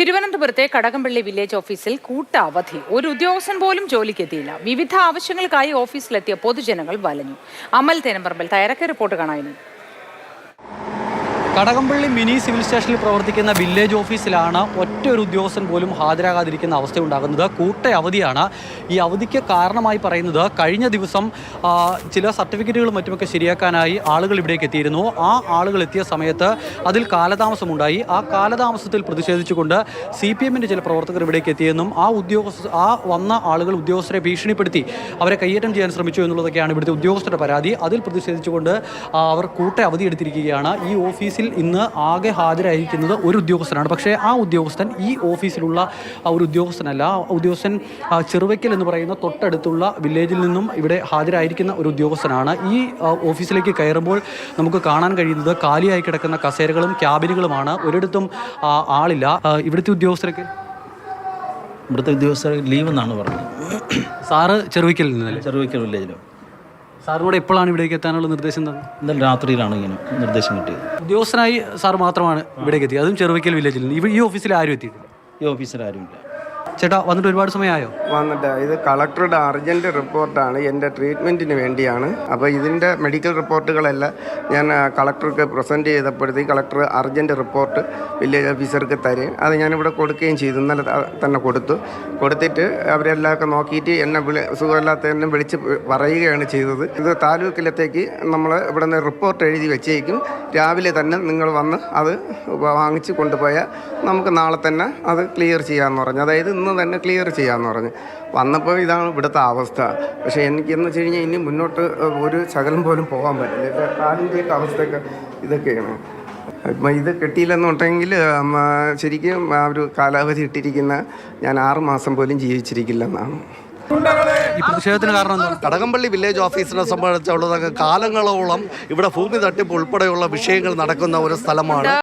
തിരുവനന്തപുരത്തെ കടകംപള്ളി വില്ലേജ് ഓഫീസിൽ കൂട്ട അവധി ഒരു ഉദ്യോഗസ്ഥൻ പോലും ജോലിക്കെത്തിയില്ല. വിവിധ ആവശ്യങ്ങൾക്കായി ഓഫീസിലെത്തിയ പൊതുജനങ്ങൾ വലഞ്ഞു. അമൽ തേനമ്പറമ്പിൽ തയ്യാറക്കിയ റിപ്പോർട്ട് കാണാനും കടകംപള്ളി മിനി സിവിൽ സ്റ്റേഷനിൽ പ്രവർത്തിക്കുന്ന വില്ലേജ് ഓഫീസിലാണ് ഒറ്റ ഒരു ഉദ്യോഗസ്ഥൻ പോലും ഹാജരാകാതിരിക്കുന്ന അവസ്ഥ ഉണ്ടാകുന്നത് കൂട്ട അവധിയാണ് ഈ അവധിക്ക് കാരണമായി പറയുന്നത് കഴിഞ്ഞ ദിവസം ചില സർട്ടിഫിക്കറ്റുകളും മറ്റുമൊക്കെ ശരിയാക്കാനായി ആളുകൾ ഇവിടേക്ക് എത്തിയിരുന്നു. ആ ആളുകൾ എത്തിയ സമയത്ത് അതിൽ കാലതാമസമുണ്ടായി. ആ കാലതാമസത്തിൽ പ്രതിഷേധിച്ചുകൊണ്ട് സി പി എമ്മിന്റെ ചില പ്രവർത്തകർ ഇവിടേക്ക് എത്തിയെന്നും ആ ഉദ്യോഗസ്ഥ ആ വന്ന ആളുകൾ ഉദ്യോഗസ്ഥരെ ഭീഷണിപ്പെടുത്തി അവരെ കയ്യേറ്റം ചെയ്യാൻ ശ്രമിച്ചു എന്നുള്ളതൊക്കെയാണ് ഇവിടുത്തെ ഉദ്യോഗസ്ഥരുടെ പരാതി. അതിൽ പ്രതിഷേധിച്ചുകൊണ്ട് അവർ കൂട്ട അവധി എടുത്തിരിക്കുകയാണ്. ഈ ഓഫീസിൽ ഇന്ന് ആകെ ഹാജരായിരിക്കുന്നത് ഒരു ഉദ്യോഗസ്ഥനാണ്. പക്ഷേ ആ ഉദ്യോഗസ്ഥൻ ഈ ഓഫീസിലുള്ള ഒരു ഉദ്യോഗസ്ഥനല്ല. ആ ഉദ്യോഗസ്ഥൻ ചെറുവയ്ക്കൽ എന്ന് പറയുന്ന തൊട്ടടുത്തുള്ള വില്ലേജിൽ നിന്നും ഇവിടെ ഹാജരായിരിക്കുന്ന ഒരു ഉദ്യോഗസ്ഥനാണ്. ഈ ഓഫീസിലേക്ക് കയറുമ്പോൾ നമുക്ക് കാണാൻ കഴിയുന്നത് കാലിയായി കിടക്കുന്ന കസേരകളും ക്യാബിനുകളുമാണ്. ഒരിടത്തും ആളില്ല. ഇവിടുത്തെ ഉദ്യോഗസ്ഥരൊക്കെ? ഇവിടുത്തെ ഉദ്യോഗസ്ഥർ ലീവ് എന്നാണ് പറഞ്ഞത്. സാറ് ചെറുവയ്ക്കൽ നിന്നല്ലേ? ചെറുവയ്ക്കൽ വില്ലേജിലോ? സാറിനോട് എപ്പോഴാണ് ഇവിടേക്ക് എത്താനുള്ള നിർദ്ദേശം തന്നെ ഇന്നലെ രാത്രിയിലാണ് ഇങ്ങനെ നിർദ്ദേശം കിട്ടിയത്. ഉദ്യോഗസ്ഥനായി സാർ മാത്രമാണ് ഇവിടേക്ക് എത്തിയത്. അതും ചെറുവയ്ക്കൽ വില്ലേജിൽ നിന്ന്. ഈ ഓഫീസിൽ ആരും എത്തിയിട്ടില്ല. ഈ ഓഫീസിൽ ആരുമില്ല. ചേട്ടാ വന്നിട്ട് ഒരുപാട് സമയമായോ? വന്നിട്ട് ഇത് കളക്ടറുടെ അർജന്റ് റിപ്പോർട്ടാണ് എന്റെ ട്രീറ്റ്മെന്റിന് വേണ്ടിയാണ്. അപ്പോൾ ഇതിന്റെ മെഡിക്കൽ റിപ്പോർട്ടുകളെല്ലാം ഞാൻ കളക്ടർക്ക് പ്രസന്റ് ചെയ്തപ്പോഴത്തേക്ക് കളക്ടർ അർജന്റ് റിപ്പോർട്ട് വില്ലേജ് ഓഫീസർക്ക് തരും. അത് ഞാനിവിടെ കൊടുക്കുകയും ചെയ്തു. ഇന്നലെ തന്നെ കൊടുത്തു. കൊടുത്തിട്ട് അവരെല്ലാമൊക്കെ നോക്കിയിട്ട് എന്നെ വിളി സുഖമില്ലാത്തതിനെ വിളിച്ച് പറയുകയാണ് ചെയ്തത്. ഇത് താലൂക്കിലത്തേക്ക് നമ്മൾ ഇവിടെ നിന്ന് റിപ്പോർട്ട് എഴുതി വെച്ചേക്കും. രാവിലെ തന്നെ നിങ്ങൾ വന്ന് അത് വാങ്ങിച്ച് കൊണ്ടുപോയാൽ നമുക്ക് നാളെ തന്നെ അത് ക്ലിയർ ചെയ്യാമെന്ന് പറഞ്ഞു. അതായത് ഇന്ന് തന്നെ ക്ലിയർ ചെയ്യാമെന്ന് പറഞ്ഞ്. വന്നപ്പോൾ ഇതാണ് ഇവിടുത്തെ അവസ്ഥ. പക്ഷേ എനിക്കെന്ന് വെച്ച് കഴിഞ്ഞാൽ ഇനി മുന്നോട്ട് ഒരു ശകലം പോലും പോകാൻ പറ്റില്ല. കാലിന്റെ കാലിന്റെയൊക്കെ അവസ്ഥയൊക്കെ ഇതൊക്കെയാണ്. അപ്പം ഇത് കിട്ടിയില്ലെന്നുണ്ടെങ്കിൽ ശരിക്കും ആ ഒരു കാലാവധി ഇട്ടിരിക്കുന്ന ഞാൻ ആറ് മാസം പോലും ജീവിച്ചിരിക്കില്ലെന്നാണ്. ഈ പ്രതിഷേധത്തിന് കാരണം കടകംപള്ളി വില്ലേജ് ഓഫീസിനെ സംബന്ധിച്ചുള്ളതൊക്കെ കാലങ്ങളോളം ഇവിടെ ഭൂമി തട്ടിപ്പ് ഉൾപ്പെടെയുള്ള വിഷയങ്ങൾ നടക്കുന്ന ഒരു സ്ഥലമാണ്.